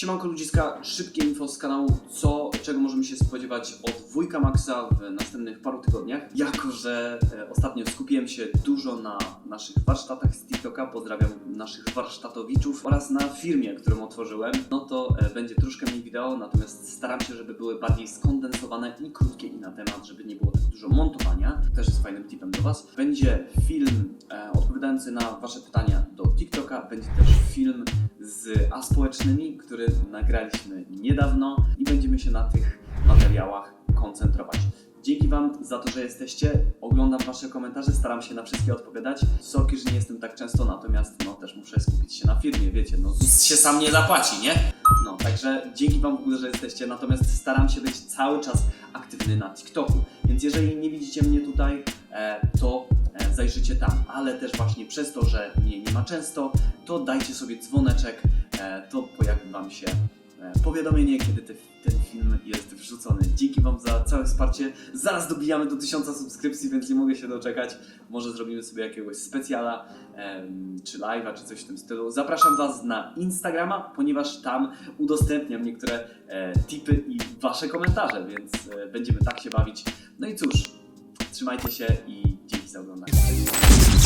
Siemanko ludziska, szybkie info z kanału, co, czego możemy się spodziewać od Wujka Maxa w następnych paru tygodniach. Jako, że e, ostatnio skupiłem się dużo na naszych warsztatach z TikToka, pozdrawiam naszych warsztatowiczów oraz na firmie, którą otworzyłem, no to e, będzie troszkę mniej wideo, natomiast staram się, żeby były bardziej skondensowane i krótkie i na temat, żeby nie było tak dużo montowania. Też jest fajnym tipem do Was. Będzie film e, odpowiadający na Wasze pytania do TikToka, będzie też film z aspołecznymi, który nagraliśmy niedawno i będziemy się na tych materiałach koncentrować. Dzięki Wam za to, że jesteście. Oglądam Wasze komentarze, staram się na wszystkie odpowiadać. Sorki, że nie jestem tak często, natomiast no też muszę skupić się na firmie, wiecie, no ZUS się sam nie zapłaci, nie? No, także dzięki Wam w ogóle, że jesteście, natomiast staram się być cały czas aktywny na TikToku. Więc jeżeli nie widzicie mnie tutaj, e, to zajrzycie tam, ale też właśnie przez to, że mnie nie ma często, to dajcie sobie dzwoneczek, e, to pojawi Wam się e, powiadomienie, kiedy te, ten film jest wrzucony. Dzięki Wam za całe wsparcie. Zaraz dobijamy do 1000 subskrypcji, więc nie mogę się doczekać. Może zrobimy sobie jakiegoś specjala, czy live'a, czy coś w tym stylu. Zapraszam Was na Instagrama, ponieważ tam udostępniam niektóre e, tipy i Wasze komentarze, więc e, będziemy tak się bawić. No i cóż, trzymajcie się i dzięki za oglądanie. Cześć.